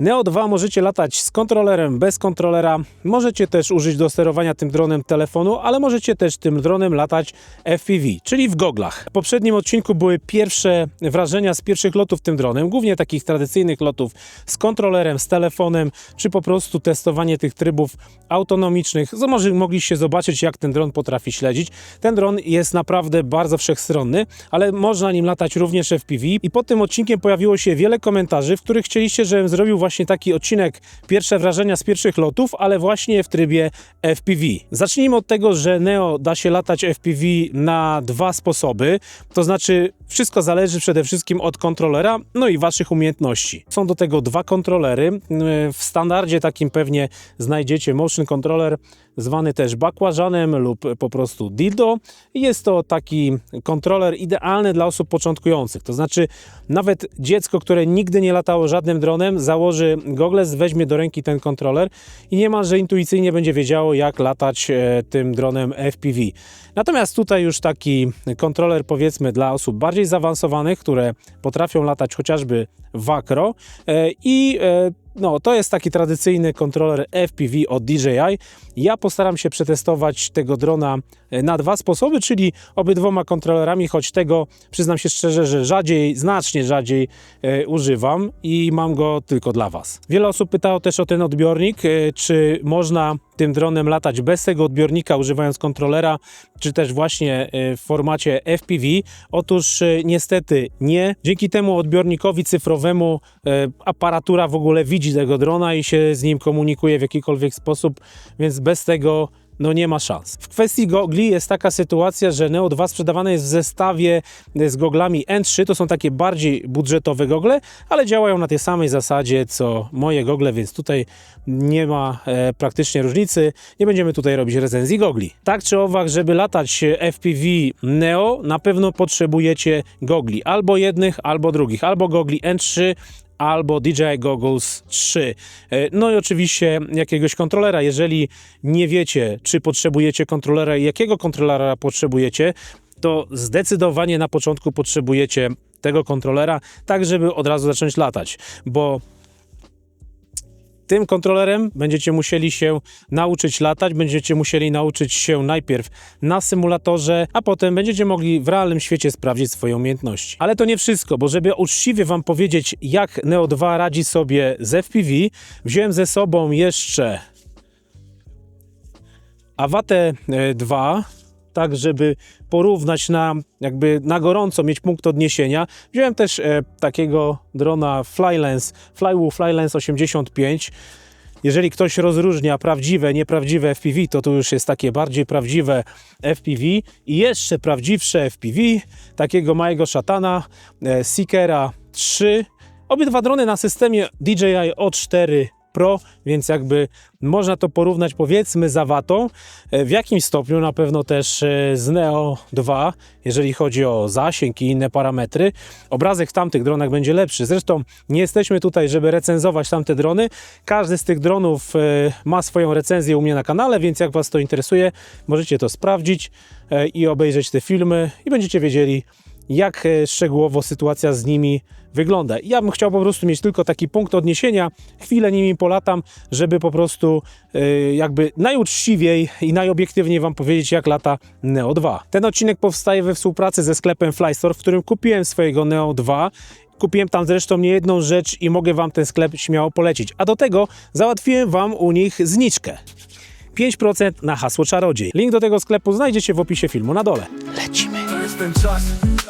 Neo 2 możecie latać z kontrolerem, bez kontrolera. Możecie też użyć do sterowania tym dronem telefonu, ale możecie też tym dronem latać FPV, czyli w goglach. W poprzednim odcinku były pierwsze wrażenia z pierwszych lotów tym dronem, głównie takich tradycyjnych lotów z kontrolerem, z telefonem, czy po prostu testowanie tych trybów autonomicznych. Może mogliście zobaczyć, jak ten dron potrafi śledzić. Ten dron jest naprawdę bardzo wszechstronny, ale można nim latać również FPV. I pod tym odcinkiem pojawiło się wiele komentarzy, w których chcieliście, żebym zrobił właśnie taki odcinek pierwsze wrażenia z pierwszych lotów, ale właśnie w trybie FPV. Zacznijmy od tego, że Neo da się latać FPV na dwa sposoby, to znaczy wszystko zależy przede wszystkim od kontrolera, no i waszych umiejętności. Są do tego dwa kontrolery. W standardzie takim pewnie znajdziecie motion controller, zwany też bakłażanem lub po prostu dildo. Jest to taki kontroler idealny dla osób początkujących. To znaczy, nawet dziecko, które nigdy nie latało żadnym dronem, założy gogles, weźmie do ręki ten kontroler i niemalże intuicyjnie będzie wiedziało, jak latać e, tym dronem FPV. Natomiast tutaj już taki kontroler, powiedzmy, dla osób bardziej zaawansowanych, które potrafią latać chociażby w akro e, i e, no, to jest taki tradycyjny kontroler FPV od DJI. Ja postaram się przetestować tego drona e, na dwa sposoby, czyli obydwoma kontrolerami, choć tego przyznam się szczerze, że rzadziej, znacznie rzadziej e, używam i mam go tylko dla Was. Wiele osób pytało też o ten odbiornik, e, czy można tym dronem latać bez tego odbiornika, używając kontrolera, czy też właśnie e, w formacie FPV. Otóż e, niestety nie. Dzięki temu odbiornikowi cyfrowemu e, aparatura w ogóle widzi tego drona i się z nim komunikuje w jakikolwiek sposób, więc bez tego no nie ma szans. W kwestii gogli jest taka sytuacja, że Neo 2 sprzedawane jest w zestawie z goglami N3, to są takie bardziej budżetowe gogle, ale działają na tej samej zasadzie co moje gogle, więc tutaj nie ma e, praktycznie różnicy. Nie będziemy tutaj robić recenzji gogli. Tak czy owak, żeby latać FPV Neo, na pewno potrzebujecie gogli, albo jednych, albo drugich, albo gogli N3, albo DJI Goggles 3. E, No i oczywiście jakiegoś kontrolera. Jeżeli nie wiecie, czy potrzebujecie kontrolera i jakiego kontrolera potrzebujecie, to zdecydowanie na początku potrzebujecie tego kontrolera, tak żeby od razu zacząć latać, bo tym kontrolerem będziecie musieli się nauczyć latać, będziecie musieli nauczyć się najpierw na symulatorze, a potem będziecie mogli w realnym świecie sprawdzić swoje umiejętności. Ale to nie wszystko, bo żeby uczciwie Wam powiedzieć, jak Neo 2 radzi sobie z FPV, wziąłem ze sobą jeszcze Awatę e, 2, tak żeby porównać na jakby na gorąco, mieć punkt odniesienia. Wziąłem też e, takiego drona Flylens, Flywoo Flylens 85. Jeżeli ktoś rozróżnia prawdziwe, nieprawdziwe FPV, to tu już jest takie bardziej prawdziwe FPV i jeszcze prawdziwsze FPV, takiego małego szatana, e, Seekera 3. Obydwa drony na systemie DJI O4 Pro, więc jakby można to porównać powiedzmy z Awatą. E, W jakimś stopniu na pewno też e, z Neo 2, jeżeli chodzi o zasięg i inne parametry. Obrazek w tamtych dronach będzie lepszy. Zresztą nie jesteśmy tutaj, żeby recenzować tamte drony. Każdy z tych dronów e, ma swoją recenzję u mnie na kanale, więc jak Was to interesuje, możecie to sprawdzić i obejrzeć te filmy i będziecie wiedzieli, jak e, szczegółowo sytuacja z nimi wygląda. Ja bym chciał po prostu mieć tylko taki punkt odniesienia, chwilę nimi polatam, żeby po prostu e, jakby najuczciwiej i najobiektywniej Wam powiedzieć, jak lata Neo 2. Ten odcinek powstaje we współpracy ze sklepem Flystore, w którym kupiłem swojego Neo 2 Kupiłem tam zresztą nie jedną rzecz i mogę Wam ten sklep śmiało polecić. A do tego załatwiłem Wam u nich zniczkę. 5% na hasło czarodziej. Link do tego sklepu znajdziecie w opisie filmu na dole. Lecimy. To jest ten czas,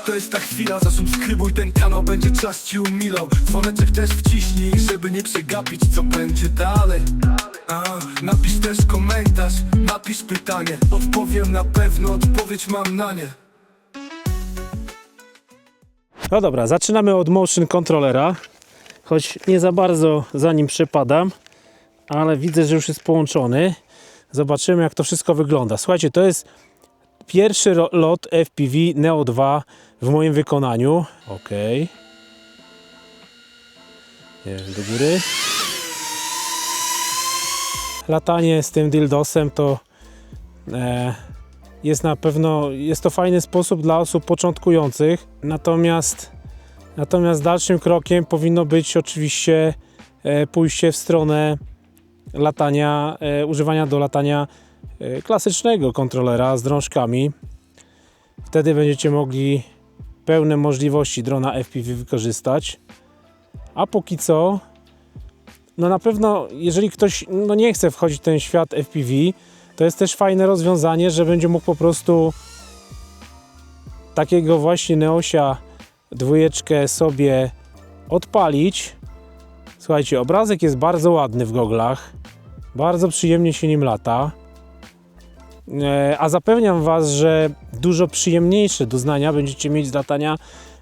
to jest ta chwila Zasubskrybuj ten kanał, będzie czas ci umilał Dzwoneczek też wciśnij, żeby nie przegapić co będzie dalej A, Napisz też komentarz, napisz pytanie Odpowiem na pewno, odpowiedź mam na nie No dobra, zaczynamy od motion controllera. Choć nie za bardzo za nim przepadam, ale widzę, że już jest połączony. Zobaczymy, jak to wszystko wygląda. Słuchajcie, to jest pierwszy lot FPV Neo 2 w moim wykonaniu. Ok. Jest do góry. Latanie z tym dildosem to e, jest na pewno, jest to fajny sposób dla osób początkujących, natomiast, natomiast dalszym krokiem powinno być oczywiście e, pójście w stronę latania, e, używania do latania e, klasycznego kontrolera z drążkami. Wtedy będziecie mogli pełne możliwości drona FPV wykorzystać. A póki co, no na pewno, jeżeli ktoś no nie chce wchodzić w ten świat FPV, to jest też fajne rozwiązanie, że będzie mógł po prostu takiego właśnie Neosia dwójeczkę sobie odpalić. Słuchajcie, obrazek jest bardzo ładny w goglach. Bardzo przyjemnie się nim lata. E, A zapewniam Was, że dużo przyjemniejsze doznania będziecie mieć z latania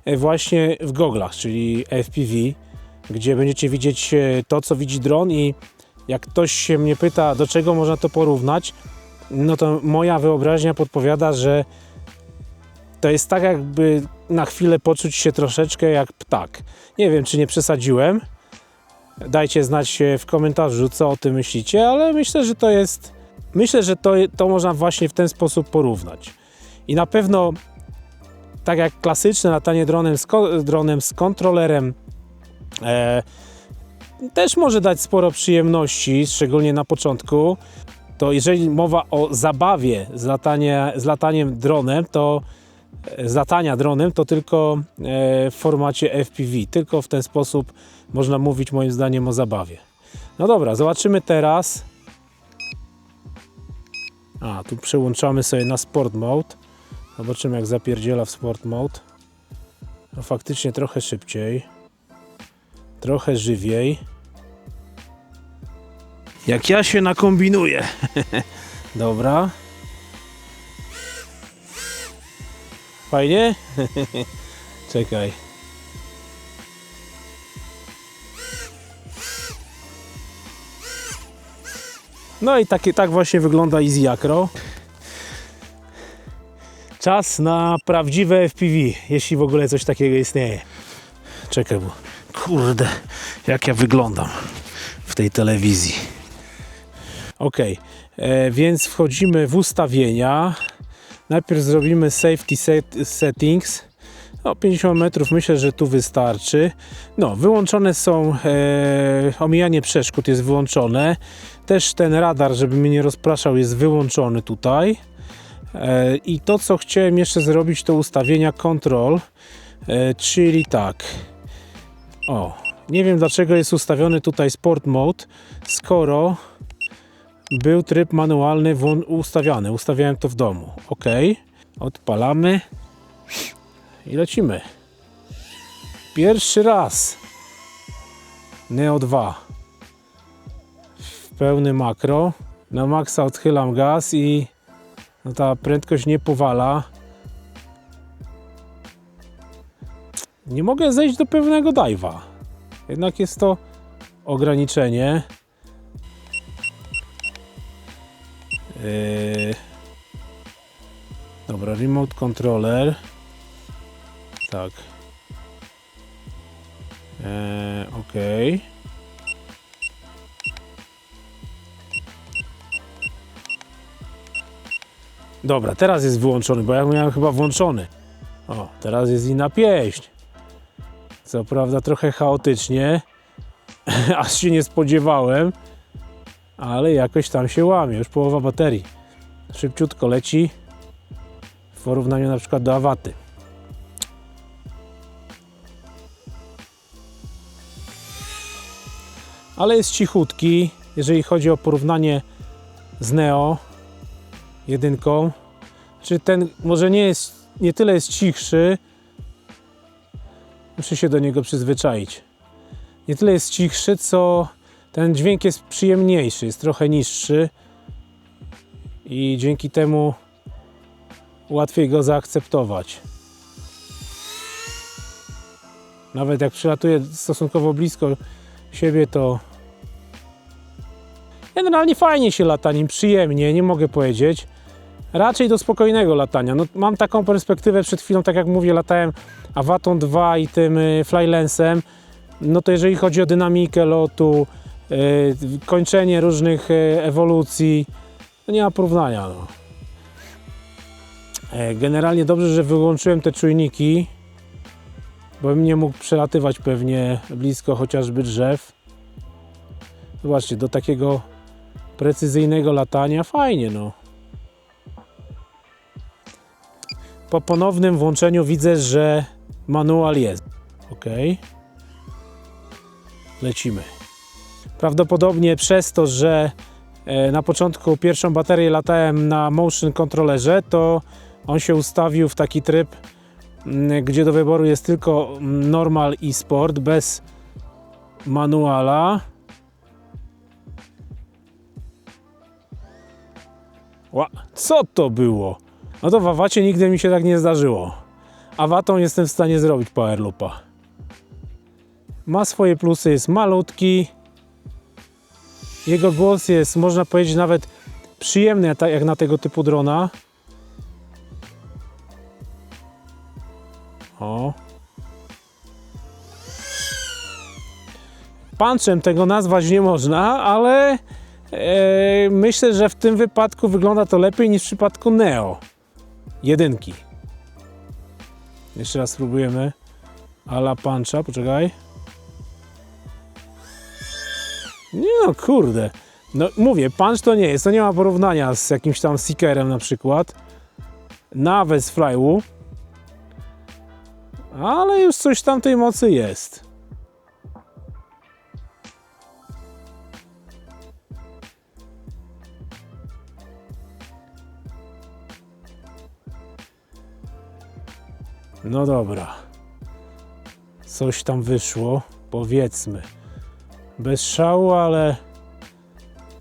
e, właśnie w goglach, czyli FPV, gdzie będziecie widzieć e, to, co widzi dron i jak ktoś się mnie pyta, do czego można to porównać, no to moja wyobraźnia podpowiada, że to jest tak jakby na chwilę poczuć się troszeczkę jak ptak. Nie wiem, czy nie przesadziłem. Dajcie znać w komentarzu, co o tym myślicie, ale myślę, że to jest. Myślę, że to, to można właśnie w ten sposób porównać. I na pewno, tak jak klasyczne latanie dronem z, dronem z kontrolerem, e, też może dać sporo przyjemności, szczególnie na początku. To jeżeli mowa o zabawie z, latanie, z lataniem dronem, to z latania dronem to tylko e, w formacie FPV. Tylko w ten sposób można mówić moim zdaniem o zabawie. No dobra, zobaczymy teraz. A, tu przełączamy sobie na Sport Mode. Zobaczymy jak zapierdziela w Sport Mode. No faktycznie trochę szybciej. Trochę żywiej. Jak ja się nakombinuję. Dobra. Fajnie? Czekaj. No i takie, tak właśnie wygląda Easy Acro. Czas na prawdziwe FPV, jeśli w ogóle coś takiego istnieje. Czekaj, bo kurde, jak ja wyglądam w tej telewizji. Ok, e, więc wchodzimy w ustawienia. Najpierw zrobimy safety set, settings. No, 50 metrów myślę, że tu wystarczy. No, wyłączone są e, omijanie przeszkód jest wyłączone. Też ten radar, żeby mnie nie rozpraszał, jest wyłączony tutaj. E, I to, co chciałem jeszcze zrobić, to ustawienia control, e, czyli tak. O, nie wiem dlaczego jest ustawiony tutaj sport mode, skoro był tryb manualny ustawiany. Ustawiałem to w domu. Ok. Odpalamy i lecimy. Pierwszy raz. Neo 2. W pełny makro. Na maksa odchylam gaz i no ta prędkość nie powala. Nie mogę zejść do pewnego dive'a. Jednak jest to ograniczenie. Yy... Dobra, remote controller. Tak. Eee, ok. Dobra, teraz jest wyłączony, bo ja miałem chyba włączony. O, teraz jest inna pieśń. Co prawda trochę chaotycznie, aż się nie spodziewałem ale jakoś tam się łamie, już połowa baterii. Szybciutko leci w porównaniu na przykład do Awaty. Ale jest cichutki, jeżeli chodzi o porównanie z Neo jedynką. Czy ten może nie jest, nie tyle jest cichszy, muszę się do niego przyzwyczaić. Nie tyle jest cichszy, co ten dźwięk jest przyjemniejszy, jest trochę niższy i dzięki temu łatwiej go zaakceptować. Nawet jak przylatuję stosunkowo blisko siebie, to generalnie fajnie się lata nim, przyjemnie, nie mogę powiedzieć. Raczej do spokojnego latania. No, mam taką perspektywę przed chwilą, tak jak mówię, latałem Awatą 2 i tym y, Flylensem. No to jeżeli chodzi o dynamikę lotu, y, kończenie różnych y, ewolucji, to nie ma porównania. No. E, Generalnie dobrze, że wyłączyłem te czujniki, bo bym nie mógł przelatywać pewnie blisko chociażby drzew. Zobaczcie, do takiego precyzyjnego latania fajnie, no. Po ponownym włączeniu widzę, że manual jest. Ok. Lecimy. Prawdopodobnie przez to, że e, na początku pierwszą baterię latałem na motion kontrolerze, to on się ustawił w taki tryb, gdzie do wyboru jest tylko mm, normal i sport bez manuala. Ła, co to było? No to w awacie nigdy mi się tak nie zdarzyło. Awatą jestem w stanie zrobić power loopa. Ma swoje plusy, jest malutki. Jego głos jest, można powiedzieć, nawet przyjemny, tak jak na tego typu drona. Punchem tego nazwać nie można, ale e, myślę, że w tym wypadku wygląda to lepiej niż w przypadku Neo. Jedynki. Jeszcze raz spróbujemy. Ala puncha, poczekaj. Nie no, kurde. No mówię, punch to nie jest, to nie ma porównania z jakimś tam Seekerem na przykład. Nawet z Flywu. Ale już coś tam tej mocy jest. No dobra. Coś tam wyszło, powiedzmy. Bez szału, ale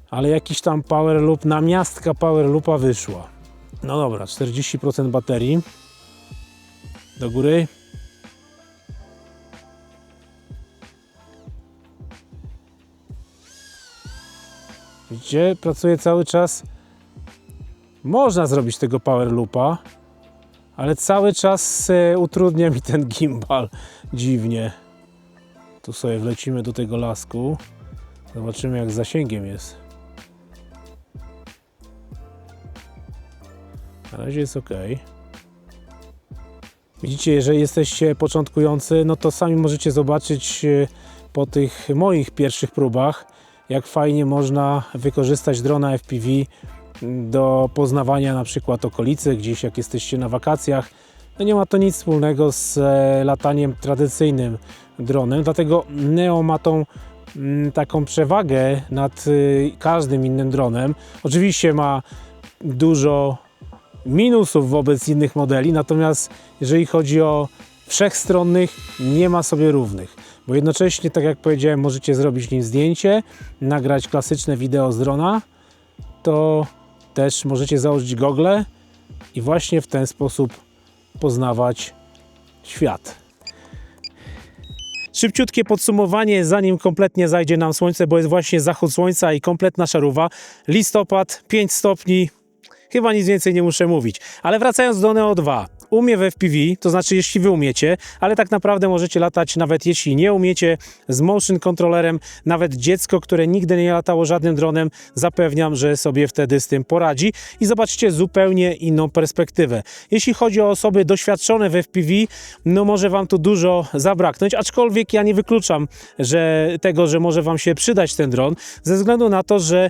ale jakiś tam power loop, namiastka power loopa wyszła. No dobra, 40% baterii. Do góry. Widzicie, pracuję cały czas. Można zrobić tego power loopa, ale cały czas e, utrudnia mi ten gimbal dziwnie. Tu sobie wlecimy do tego lasku. Zobaczymy jak z zasięgiem jest. Na razie jest ok. Widzicie, jeżeli jesteście początkujący, no to sami możecie zobaczyć e, po tych moich pierwszych próbach, jak fajnie można wykorzystać drona FPV do poznawania na przykład okolicy, gdzieś jak jesteście na wakacjach. No nie ma to nic wspólnego z e, lataniem tradycyjnym dronem, dlatego Neo ma tą mm, taką przewagę nad y, każdym innym dronem. Oczywiście ma dużo minusów wobec innych modeli, natomiast jeżeli chodzi o wszechstronnych, nie ma sobie równych. Bo jednocześnie, tak jak powiedziałem, możecie zrobić nim zdjęcie, nagrać klasyczne wideo z drona, to też możecie założyć gogle i właśnie w ten sposób poznawać świat. Szybciutkie podsumowanie, zanim kompletnie zajdzie nam słońce, bo jest właśnie zachód słońca i kompletna szarówa. Listopad, 5 stopni, chyba nic więcej nie muszę mówić. Ale wracając do Neo 2. Umie w FPV, to znaczy jeśli wy umiecie, ale tak naprawdę możecie latać nawet jeśli nie umiecie z motion controllerem, nawet dziecko, które nigdy nie latało żadnym dronem, zapewniam, że sobie wtedy z tym poradzi i zobaczcie zupełnie inną perspektywę. Jeśli chodzi o osoby doświadczone w FPV, no może wam tu dużo zabraknąć, aczkolwiek ja nie wykluczam, że tego, że może wam się przydać ten dron, ze względu na to, że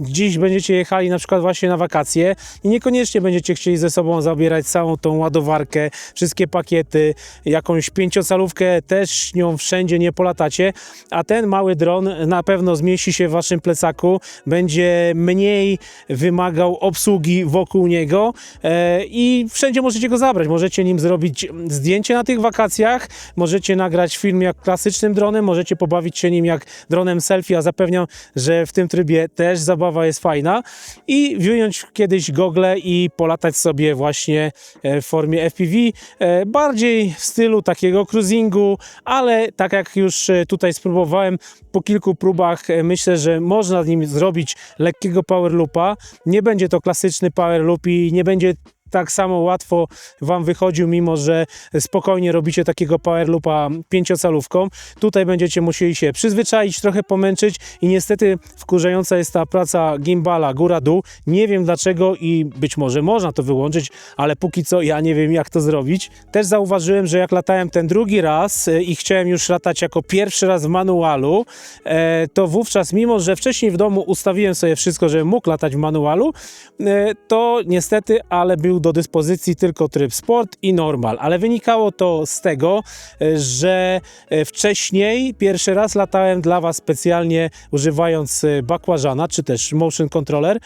dziś będziecie jechali na przykład właśnie na wakacje i niekoniecznie będziecie chcieli ze sobą zabierać całą tą ładowarkę, wszystkie pakiety, jakąś pięciocalówkę też nią wszędzie nie polatacie, a ten mały dron na pewno zmieści się w waszym plecaku, będzie mniej wymagał obsługi wokół niego e, i wszędzie możecie go zabrać. Możecie nim zrobić zdjęcie na tych wakacjach, możecie nagrać film jak klasycznym dronem, możecie pobawić się nim jak dronem selfie, a zapewniam, że w tym trybie też zabawa jest fajna i wyjąć kiedyś gogle i polatać sobie właśnie e, w formie FPV, e, bardziej w stylu takiego cruisingu, ale tak jak już e, tutaj spróbowałem po kilku próbach, myślę, że można z nim zrobić lekkiego power loopa. Nie będzie to klasyczny power loop i nie będzie tak samo łatwo Wam wychodził, mimo że spokojnie robicie takiego power loopa pięciocalówką. Tutaj będziecie musieli się przyzwyczaić, trochę pomęczyć i niestety wkurzająca jest ta praca gimbala góra-dół. Nie wiem dlaczego i być może można to wyłączyć, ale póki co ja nie wiem jak to zrobić. Też zauważyłem, że jak latałem ten drugi raz e, i chciałem już latać jako pierwszy raz w manualu, e, to wówczas, mimo że wcześniej w domu ustawiłem sobie wszystko, żebym mógł latać w manualu, e, to niestety, ale był do dyspozycji tylko tryb sport i normal. Ale wynikało to z tego, e, że e, wcześniej pierwszy raz latałem dla Was specjalnie używając e, bakłażana czy też motion controller.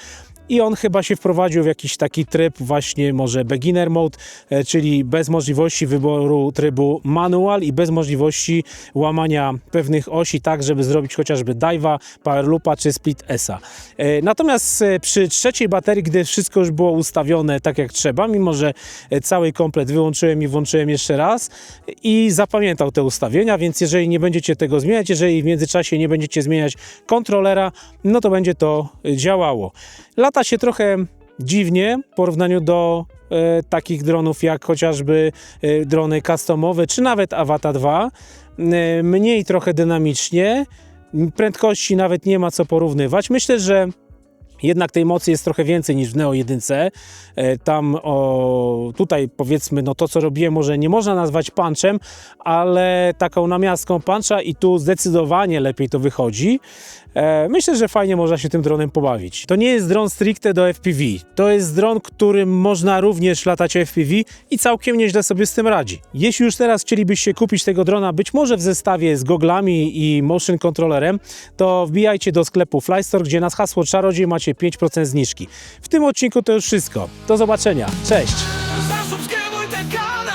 I on chyba się wprowadził w jakiś taki tryb właśnie może beginner mode, e, czyli bez możliwości wyboru trybu manual i bez możliwości łamania pewnych osi tak, żeby zrobić chociażby dive'a, power loopa czy split S'a. E, Natomiast e, przy trzeciej baterii, gdy wszystko już było ustawione tak jak trzeba, mimo że cały komplet wyłączyłem i włączyłem jeszcze raz i zapamiętał te ustawienia, więc jeżeli nie będziecie tego zmieniać, jeżeli w międzyczasie nie będziecie zmieniać kontrolera, no to będzie to działało. Lata się trochę dziwnie w porównaniu do e, takich dronów jak chociażby e, drony customowe czy nawet Avata 2. E, mniej trochę dynamicznie, prędkości nawet nie ma co porównywać. Myślę, że jednak tej mocy jest trochę więcej niż w Neo 1. E, Tam o, tutaj powiedzmy, no to co robiłem może nie można nazwać punchem, ale taką namiastką puncha i tu zdecydowanie lepiej to wychodzi. E, Myślę, że fajnie można się tym dronem pobawić. To nie jest dron stricte do FPV. To jest dron, którym można również latać FPV i całkiem nieźle sobie z tym radzi. Jeśli już teraz chcielibyście kupić tego drona, być może w zestawie z goglami i motion controllerem, to wbijajcie do sklepu Flystore, gdzie na hasło czarodziej macie 5% zniżki. W tym odcinku to już wszystko. Do zobaczenia. Cześć! Zasubskrybuj ten kanał,